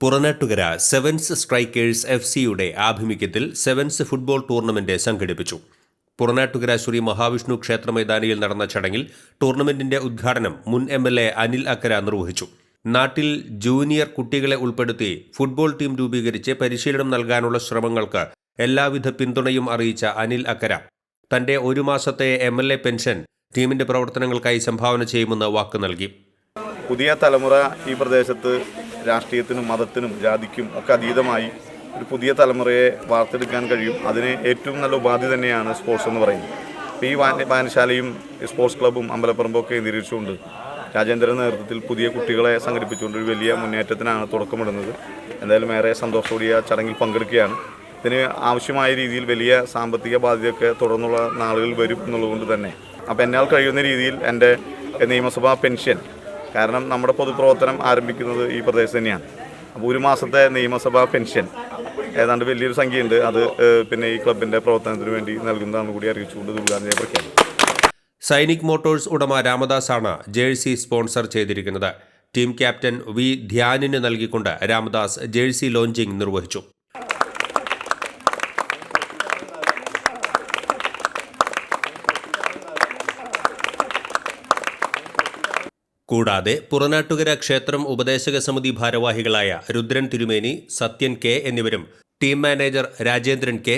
Puranattukara sevens strikers F സിയുടെ ആഭിമുഖ്യത്തിൽ sevens football tournament സംഘടിപ്പിച്ചു. പുറനാട്ടുകര ശ്രീ മഹാവിഷ്ണു ക്ഷേത്ര മൈതാനിയിൽ നടന്ന ചടങ്ങിൽ ടൂർണമെന്റിന്റെ ഉദ്ഘാടനം മുൻ M L A Anil Akkara നിർവഹിച്ചു. നാട്ടിൽ ജൂനിയർ കുട്ടികളെ ഉൾപ്പെടുത്തി ഫുട്ബോൾ ടീം രൂപീകരിച്ച് പരിശീലനം നൽകാനുള്ള ശ്രമങ്ങൾക്ക് എല്ലാവിധ പിന്തുണയും അറിയിച്ച അനിൽ അക്കര. തന്റെ ഒരു മാസത്തെ എം എൽ എ പെൻഷൻ ടീമിന്റെ പ്രവർത്തനങ്ങൾക്കായി സംഭാവന ചെയ്യുമെന്ന് വാക്ക് നൽകി. പുതിയ തലമുറ ഈ പ്രദേശത്ത് രാഷ്ട്രീയത്തിനും മതത്തിനും ജാതിക്കും ഒക്കെ അതീതമായി ഒരു പുതിയ തലമുറയെ വാർത്തെടുക്കാൻ കഴിയും. അതിന് ഏറ്റവും നല്ല ഉപാധി തന്നെയാണ് സ്പോർട്സ് എന്ന് പറയുന്നത്. അപ്പോൾ ഈ വായന- വായനശാലയും സ്പോർട്സ് ക്ലബ്ബും അമ്പലപ്പറമ്പും ഒക്കെ നിരീക്ഷിച്ചുകൊണ്ട് രാജേന്ദ്ര നേതൃത്വത്തിൽ പുതിയ കുട്ടികളെ സംഘടിപ്പിച്ചുകൊണ്ട് ഒരു വലിയ മുന്നേറ്റത്തിനാണ് തുടക്കമിടുന്നത്. എന്തായാലും ഏറെ സന്തോഷത്തോടെ ആ ചടങ്ങിൽ പങ്കെടുക്കുകയാണ്. ഇതിന് ആവശ്യമായ രീതിയിൽ വലിയ സാമ്പത്തിക ബാധ്യതയൊക്കെ തുടർന്നുള്ള നാളുകൾ വരും എന്നുള്ളതുകൊണ്ട് തന്നെ. അപ്പോൾ എന്നാൽ കഴിയുന്ന രീതിയിൽ എന്റെ നിയമസഭാ പെൻഷൻ കാരണം നമ്മുടെ പൊതുപ്രവർത്തനം ആരംഭിക്കുന്നത് ഈ പ്രദേശത്ത് തന്നെയാണ്. അപ്പോൾ ഒരു മാസത്തെ നിയമസഭാ പെൻഷൻ. ഏതാണ്ട് വലിയൊരു സംഖ്യയുണ്ട്. അത് പിന്നെ ഈ ക്ലബിന്റെ പ്രവർത്തനത്തിന് വേണ്ടി നൽകുന്നതാണ് കൂടി അറിയിച്ചുകൊണ്ട് ചെയ്യാൻ പ്രഖ്യാപിക്കും സൈനിക് മോട്ടോഴ്സ് ഉടമ രാമദാസാണ് ജേഴ്സി സ്പോൺസർ ചെയ്തിരിക്കുന്നത്. ടീം ക്യാപ്റ്റൻ വി ധ്യാനിന് നൽകിക്കൊണ്ട് രാമദാസ് ജേഴ്സി ലോഞ്ചിംഗ് നിർവഹിച്ചു. കൂടാതെ പുറനാട്ടുകര ക്ഷേത്രം ഉപദേശക സമിതി ഭാരവാഹികളായ രുദ്രൻ തിരുമേനി സത്യൻ കെ എന്നിവരും ടീം മാനേജർ രാജേന്ദ്രൻ കെ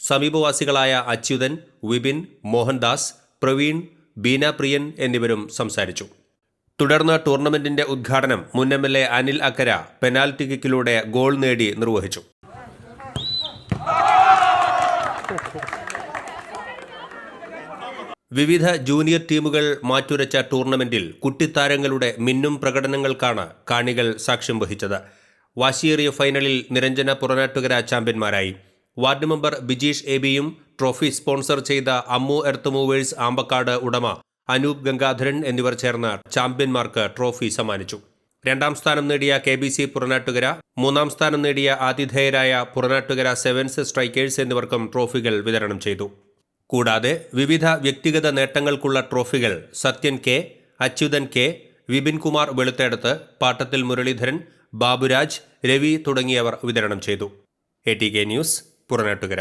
സമീപവാസികളായ അച്യുതൻ വിപിൻ മോഹൻദാസ് പ്രവീൺ ബീന പ്രിയൻ എന്നിവരും സംസാരിച്ചു. തുടർന്ന് ടൂർണമെന്റിന്റെ ഉദ്ഘാടനം മുൻ M L A Anil Akkara penalty കിക്കിലൂടെ goal നേടി നിർവഹിച്ചു. വിവിധ ജൂനിയർ ടീമുകൾ മാറ്റുരച്ച ടൂർണമെന്റിൽ കുട്ടിത്താരങ്ങളുടെ മിന്നും പ്രകടനങ്ങൾക്കാണ് കാണികൾ സാക്ഷ്യം വഹിച്ചത്. വാശിയേറിയ ഫൈനലിൽ നിരഞ്ജന പുറനാട്ടുകര ചാമ്പ്യന്മാരായി. വാർഡ് മെമ്പർ ബിജീഷ് എബിയും ട്രോഫി സ്പോൺസർ ചെയ്ത അമ്മു എർത്ത് മൂവേഴ്സ് ആമ്പക്കാട് ഉടമ അനൂപ് ഗംഗാധരൻ എന്നിവർ ചേർന്ന് ചാമ്പ്യന്മാർക്ക് ട്രോഫി സമ്മാനിച്ചു. രണ്ടാം സ്ഥാനം നേടിയ കെ ബി സി പുറനാട്ടുകര മൂന്നാം സ്ഥാനം നേടിയ ആതിഥേയരായ പുറനാട്ടുകര സെവൻസ് സ്ട്രൈക്കേഴ്സ് എന്നിവർക്കും ട്രോഫികൾ വിതരണം ചെയ്തു. കൂടാതെ വിവിധ വ്യക്തിഗത നേട്ടങ്ങൾക്കുള്ള ട്രോഫികൾ സത്യൻ കെ അച്യുതൻ കെ വിപിൻ കുമാർ വെളുത്തേടത്ത് പാട്ടത്തിൽ മുരളീധരൻ ബാബുരാജ് രവി തുടങ്ങിയവർ വിതരണം ചെയ്തു. A T K news Puranattukara.